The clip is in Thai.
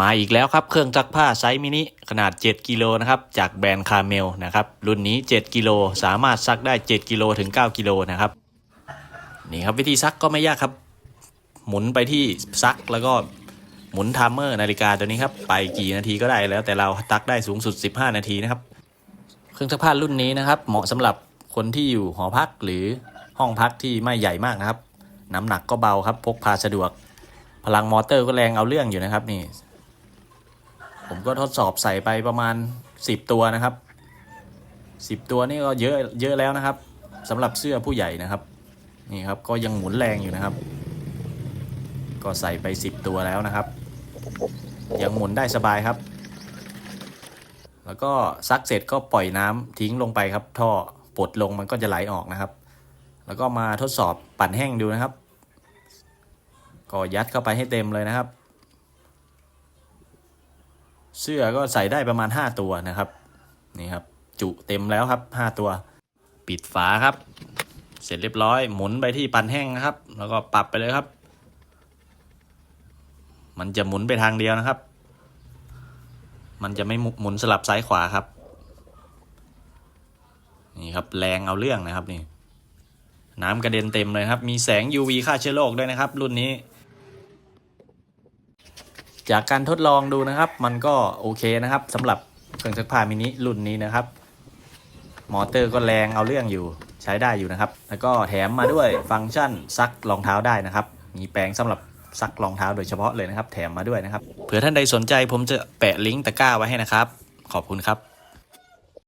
มาอีกแล้วครับเครื่องซักผ้าไซส์มินิขนาด 7 กิโลนะครับจากแบรนด์คาเมลนะครับรุ่นนี้ 7 กิโลสามารถซักได้ 7 กิโลถึง 9 กิโลนะครับนี่ครับวิธีซักก็ไม่ยากครับ หมุนไปที่ซักแล้วก็หมุนไทม์เมอร์นาฬิกาตัวนี้ครับไปกี่นาทีก็ได้แล้วแต่เราตักได้สูงสุด 15 นาทีนะครับเครื่องซักผ้ารุ่นนี้นะครับ เหมาะสำหรับคนที่อยู่หอพักหรือห้องพักที่ไม่ใหญ่มากนะครับ น้ำหนักก็เบาครับพกพาสะดวก พลังมอเตอร์ก็แรงเอาเรื่องอยู่นะครับนี่ ก็ทดสอบใส่ไปประมาณ 10 ตัวนะครับ 10 ตัวนี่ก็เยอะเยอะแล้วนะครับสำหรับเสื้อผู้ใหญ่นะครับนี่ครับก็ยังหมุนแรงอยู่นะครับ ก็ใส่ไป 10 ตัวแล้วนะครับ ยังหมุนได้สบายครับ แล้วก็ซักเสร็จก็ปล่อยน้ำทิ้งลงไปครับ ท่อปลดลงมันก็จะไหลออกนะครับ แล้วก็มาทดสอบปั่นแห้งดูนะครับ ก็ยัดเข้าไปให้เต็มเลยนะครับ เสื้อก็ใส่ได้ประมาณ 5 ตัวนะครับ นี่ครับ จุเต็มแล้วครับ 5 ตัว ปิดฝาครับ เสร็จเรียบร้อย หมุนไปที่ปันแห้งนะครับ แล้วก็ปรับไปเลยครับ มันจะหมุนไปทางเดียวนะครับ มันจะไม่หมุนสลับซ้ายขวาครับ นี่ครับแรงเอาเรื่องนะครับนี่น้ำกระเด็นเต็มเลยครับ มีแสง UV ฆ่าเชื้อโรคด้วยนะครับ รุ่นนี้ จากการทดลองดูนะครับ มันก็โอเคนะครับสำหรับเครื่องซักผ้ามินิรุ่นนี้นะครับ มอเตอร์ก็แรงเอาเรื่องอยู่ใช้ได้อยู่นะครับ แล้วก็แถมมาด้วยฟังก์ชันซักรองเท้าได้นะครับ มีแปรงสำหรับซักรองเท้าโดยเฉพาะเลยนะครับ แถมมาด้วยนะครับเผื่อท่านใดสนใจผมจะแปะลิงก์ตะกร้าไว้ให้นะครับ ขอบคุณครับ